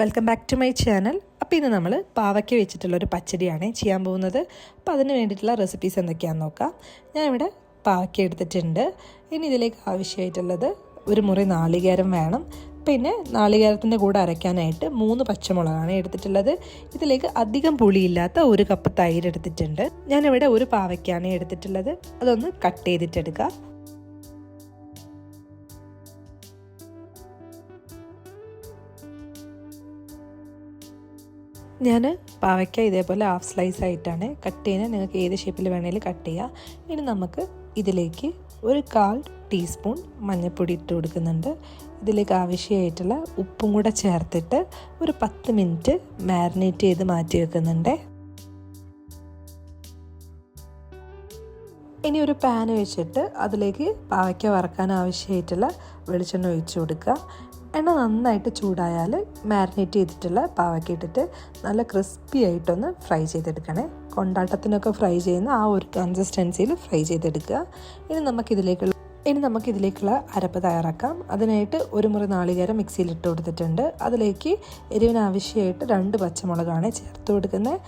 Welcome back to my channel അപ്പോൾ ഇന്ന് നമ്മൾ പാവയ്ക്ക വെച്ചിട്ടുള്ള ഒരു പച്ചടിയാണ് ചെയ്യാൻ പോകുന്നത്. അപ്പോൾ അതിന് വേണ്ടിയിട്ടുള്ള റെസിപ്പീസ് എന്തൊക്കെയാണെന്ന് നോക്കാം. ഞാനിവിടെ പാവയ്ക്ക എടുത്തിട്ടുണ്ട്. ഇനി ഇതിലേക്ക് ആവശ്യമായിട്ടുള്ളത് ഒരു മുറി നാളികേരം വേണം. പിന്നെ നാളികേരത്തിന്റെ കൂടെ അരയ്ക്കാനായിട്ട് മൂന്ന് പച്ചമുളകാണ് എടുത്തിട്ടുള്ളത്. ഇതിലേക്ക് അധികം പുളിയില്ലാത്ത ഒരു കപ്പ് തൈര് എടുത്തിട്ടുണ്ട്. ഞാനിവിടെ ഒരു പാവയ്ക്കാണ് എടുത്തിട്ടുള്ളത്. അതൊന്ന് കട്ട് ചെയ്തിട്ടെടുക്കുക ഞാൻ പാവയ്ക്ക ഇതേപോലെ ഹാഫ് സ്ലൈസ് ആയിട്ടാണ് കട്ട് ചെയ്യുന്നത് നിങ്ങൾക്ക് ഏത് ഷേപ്പിൽ വേണമെങ്കിലും കട്ട് ചെയ്യാം. ഇനി നമുക്ക് ഇതിലേക്ക് ഒരു കാൽ ടീസ്പൂൺ മഞ്ഞൾപ്പൊടി ഇട്ട് കൊടുക്കുന്നുണ്ട്. ഇതിലേക്ക് ആവശ്യമായിട്ടുള്ള ഉപ്പും കൂടെ ചേർത്തിട്ട് ഒരു പത്ത് മിനിറ്റ് മാരിനേറ്റ് ചെയ്ത് മാറ്റി വെക്കുന്നുണ്ട്. ഇനി ഒരു പാൻ വെച്ചിട്ട് അതിലേക്ക് പാവയ്ക്ക വറക്കാൻ ആവശ്യമായിട്ടുള്ള വെളിച്ചെണ്ണ ഒഴിച്ചു കൊടുക്കുക. എണ്ണ നന്നായിട്ട് ചൂടായാൽ മാരിനേറ്റ് ചെയ്തിട്ടുള്ള പാവയ്ക്ക ഇട്ടിട്ട് നല്ല ക്രിസ്പി ആയിട്ടൊന്ന് ഫ്രൈ ചെയ്തെടുക്കണേ. കൊണ്ടാട്ടത്തിനൊക്കെ ഫ്രൈ ചെയ്യുന്ന ആ ഒരു കൺസിസ്റ്റൻസിയിൽ ഫ്രൈ ചെയ്തെടുക്കുക. ഇനി നമുക്കിതിലേക്കുള്ള ഇനി നമുക്കിതിലേക്കുള്ള അരപ്പ് തയ്യാറാക്കാം. അതിനായിട്ട് ഒരു മുറി നാളികേരം മിക്സിയിൽ ഇട്ട് കൊടുത്തിട്ടുണ്ട്. അതിലേക്ക് എരിവിന് ആവശ്യമായിട്ട് രണ്ട് പച്ചമുളകാണ് ചേർത്ത് കൊടുക്കുന്നത്.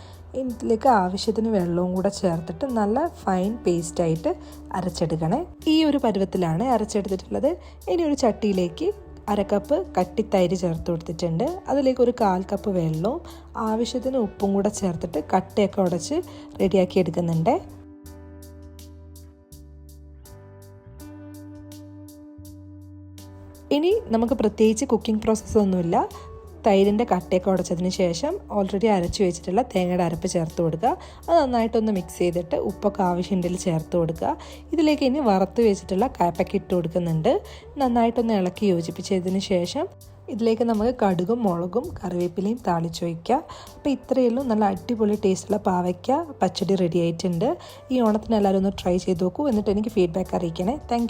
ഇതിലേക്ക് ആവശ്യത്തിന് വെള്ളവും കൂടെ ചേർത്തിട്ട് നല്ല ഫൈൻ പേസ്റ്റായിട്ട് അരച്ചെടുക്കണേ. ഈ ഒരു പരുവത്തിലാണ് അരച്ചെടുത്തിട്ടുള്ളത്. ഇനി ഒരു ചട്ടിയിലേക്ക് അരക്കപ്പ് കട്ടിത്തൈര് ചേർത്ത് കൊടുത്തിട്ടുണ്ട്. അതിലേക്ക് ഒരു കാൽ കപ്പ് വെള്ളവും ആവശ്യത്തിന് ഉപ്പും കൂടെ ചേർത്തിട്ട് കട്ടയൊക്കെ ഉടച്ച് റെഡിയാക്കി എടുക്കുന്നുണ്ട്. ഇനി നമുക്ക് പ്രത്യേകിച്ച് കുക്കിംഗ് പ്രോസസ്സൊന്നുമില്ല തൈരിന്റെ കട്ടയൊക്കെ ഉടച്ചതിന് ശേഷം ഓൾറെഡി അരച്ചു വെച്ചിട്ടുള്ള തേങ്ങയുടെ അരപ്പ് ചേർത്ത് കൊടുക്കുക. അത് നന്നായിട്ടൊന്ന് മിക്സ് ചെയ്തിട്ട് ഉപ്പൊക്കെ ആവശ്യമുണ്ടെങ്കിൽ ചേർത്ത് കൊടുക്കുക. ഇതിലേക്ക് ഇനി വറുത്ത് വെച്ചിട്ടുള്ള കയപ്പൊക്കെ ഇട്ട് കൊടുക്കുന്നുണ്ട്. നന്നായിട്ടൊന്ന് ഇളക്കി യോജിപ്പിച്ചതിന് ശേഷം ഇതിലേക്ക് നമുക്ക് കടുകും മുളകും കറിവേപ്പിലയും താളിച്ച് വയ്ക്കുക അപ്പോൾ ഇത്രയുള്ളൂ നല്ല അടിപൊളി ടേസ്റ്റുള്ള പാവയ്ക്ക പച്ചടി റെഡി ആയിട്ടുണ്ട്. ഈ ഓണത്തിന് എല്ലാവരും ഒന്ന് ട്രൈ ചെയ്ത് നോക്കൂ. എന്നിട്ട് എനിക്ക് ഫീഡ്ബാക്ക് അറിയിക്കണേ. താങ്ക്